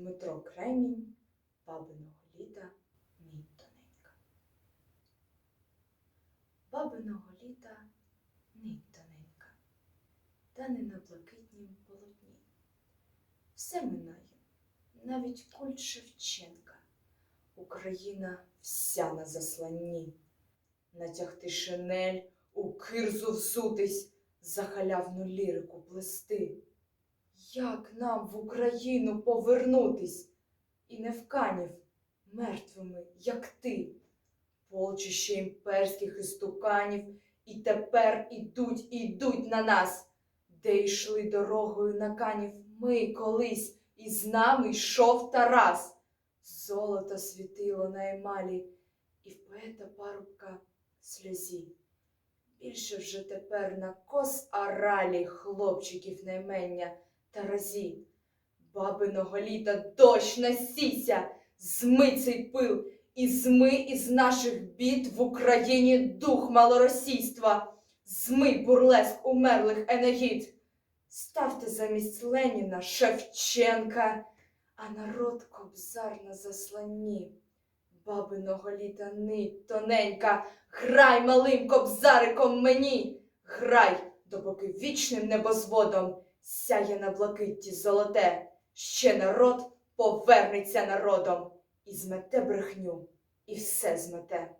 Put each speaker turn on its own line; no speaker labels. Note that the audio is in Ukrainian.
Дмитро Кремінь, бабиного літа мій тоненька. Бабиного літа нить тоненька, та не на блакитнім полотні. Все минає, навіть культ Шевченка. Україна вся на засланні. Натягти шинель, у кирзу взутись, за халявну лірику плести. Як нам в Україну повернутись? І не в канів мертвими, як ти, полчище імперських істуканів, і тепер ідуть, ідуть на нас, де йшли дорогою на канів ми колись, і з нами йшов Тарас. Золото світило на емалі, і в поета парубка сльозі. Більше вже тепер на кос аралі хлопчиків наймення Таразі. Бабиного літа дощ насіся, зми цей пил, і зми із наших бід в Україні дух малоросійства, зми бурлеск умерлих енегід. Ставте замість Леніна Шевченка, а народ кобзар на засланні. Бабиного літа нить тоненька, грай малим кобзариком мені, грай, допоки вічним небозводом сяє на блакитті золоте, ще народ повернеться народом і змете брехню, і все змете.